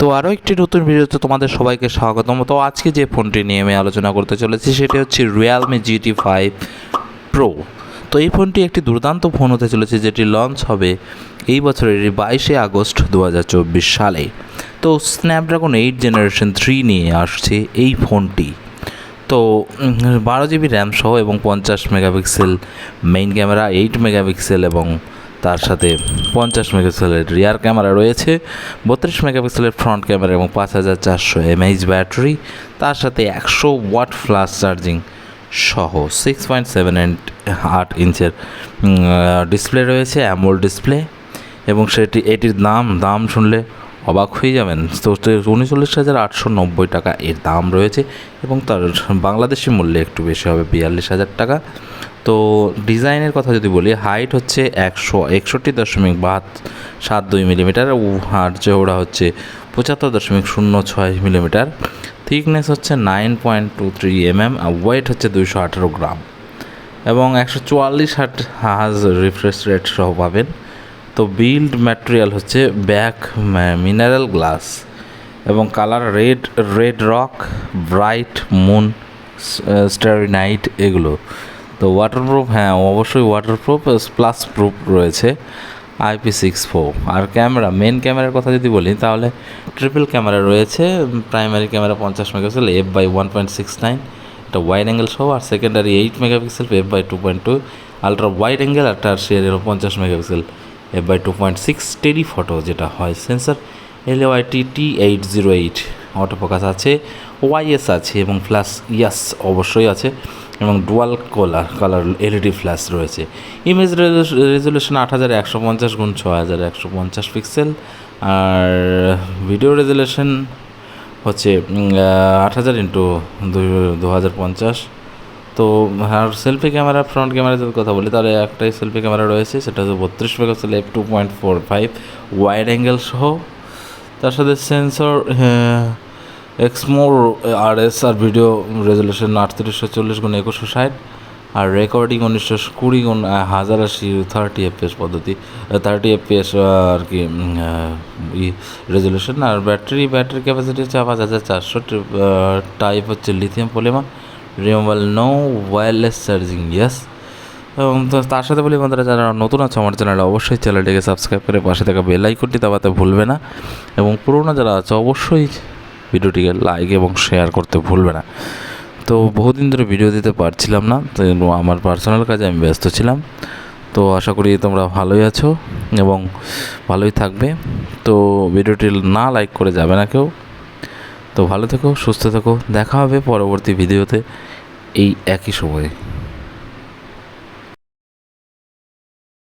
তো আরও একটি নতুন ভিডিওতে তোমাদের সবাইকে স্বাগতম। তো আজকে যে ফোনটি নিয়ে আমি আলোচনা করতে চলেছি, সেটি হচ্ছে রিয়েলমি জিটি ফাইভ প্রো তো এই ফোনটি একটি দুর্দান্ত ফোন হতে চলেছে, যেটি লঞ্চ হবে এই বছরের বাইশে আগস্ট দু হাজার চব্বিশ সালে। তো স্ন্যাপড্রাগন এইট জেনারেশন থ্রি নিয়ে আসছে এই ফোনটি। তো বারো জিবি র্যাম সহ এবং পঞ্চাশ megapixel main camera eight megapixel এবং তার সাথে পঞ্চাশ মেগাপিক্সেলের রিয়ার ক্যামেরা রয়েছে, বত্রিশ মেগাপিক্সেলের ফ্রন্ট ক্যামেরা এবং পাঁচ হাজার চারশো এমএইচ ব্যাটারি তার সাথে একশো ওয়াট ফ্লাশ চার্জিং সহ সিক্স পয়েন্ট সেভেন আট ইঞ্চের ডিসপ্লে রয়েছে অ্যামোল ডিসপ্লে এবং সেটি, এটির দাম দাম শুনলে অবাক হয়ে যাবেন। তো উনচল্লিশ হাজার আটশো নব্বই টাকা এর দাম রয়েছে এবং তার বাংলাদেশি মূল্যে একটু বেশি হবে বিয়াল্লিশ হাজার টাকা। তো ডিজাইনের কথা যদি বলি, হাইট হচ্ছে একশো একষট্টি দশমিক বাহাত সাত দুই মিলিমিটার আর চৌড়া হচ্ছে পঁচাত্তর দশমিক শূন্য ছয় মিলিমিটার। থিকনেস হচ্ছে nine point two three MM, আর ওয়েট হচ্ছে দুইশো আঠেরো গ্রাম। এবং একশো চুয়াল্লিশ হাট হাজ রিফ্রেশ রেট সহ পাবেন। তো বিল্ড ম্যাটেরিয়াল হচ্ছে ব্যাক মিনারেল গ্লাস এবং colour red red rock bright moon starry night এগুলো। তো ওয়াটারপ্রুফ হ্যাঁ অবশ্যই ওয়াটারপ্রুফ প্লাস প্রুফ রয়েছে আইপি সিক্স ফোর আর ক্যামেরা মেন ক্যামেরার কথা যদি বলি, তাহলে ট্রিপল ক্যামেরা রয়েছে প্রাইমারি ক্যামেরা পঞ্চাশ megapixel F by one point six nine এটা ওয়াইড অ্যাঙ্গেল সহ, আর secondary eight megapixel F by two point two ultra wide angle আর টার্সিয়ার পঞ্চাশ megapixel F by two point six Terry photo যেটা হয় sensor L Y T eight zero eight auto focus আছে ওয়াইএস আছে এবং flash yes অবশ্যই আছে এবং dual colour colour LED flash রয়েছে। ইমেজ রেজলিউশন আট হাজার একশো পঞ্চাশ গুণ ছ হাজার একশো পঞ্চাশ পিক্সেল আর ভিডিও রেজলিউশন হচ্ছে আট হাজার ইন্টু দু হাজার পঞ্চাশ। তো আর সেলফি ক্যামেরা ফ্রন্ট ক্যামেরা যদি কথা বলি, তাহলে একটাই সেলফি ক্যামেরা রয়েছে, সেটা হচ্ছে বত্রিশ megapixel F two point four five wide angle সহ। তার সাথে sensor Exmor R S R video resolution আটত্রিশশো চল্লিশ গুণ একুশশো ষাট আর রেকর্ডিং উনিশশো কুড়ি গুণ হাজার আশি থার্টি এফপিএস পদ্ধতি থার্টি এফপিএস আর কি ই রেজলিউশন আর ব্যাটারি ব্যাটারি ক্যাপাসিটি হচ্ছে পাঁচ হাজার চারশো টাইপ হচ্ছে lithium polymer removal no wireless charging yes এবং তার সাথে বলি বন্ধুরা, যারা নতুন আছে আমার চ্যানেলে অবশ্যই চ্যানেলটিকে সাবস্ক্রাইব করে পাশে থাকা বেল আইকনটি দাবাতে ভুলবে না। এবং পুরোনো যারা আছে, অবশ্যই ভিডিওটিকে লাইক এবং শেয়ার করতে ভুলবে না। তো বহুদিন ধরে ভিডিও দিতে পারছিলাম না, তো আমার পার্সোনাল কাজে আমি ব্যস্ত ছিলাম। তো আশা করি তোমরা ভালোই আছো এবং ভালোই থাকবে। তো ভিডিওটি না লাইক করে যাবে না কেউ। তো ভালো থেকো সুস্থ থেকো দেখা হবে পরবর্তী ভিডিওতে এই একই সময়ে।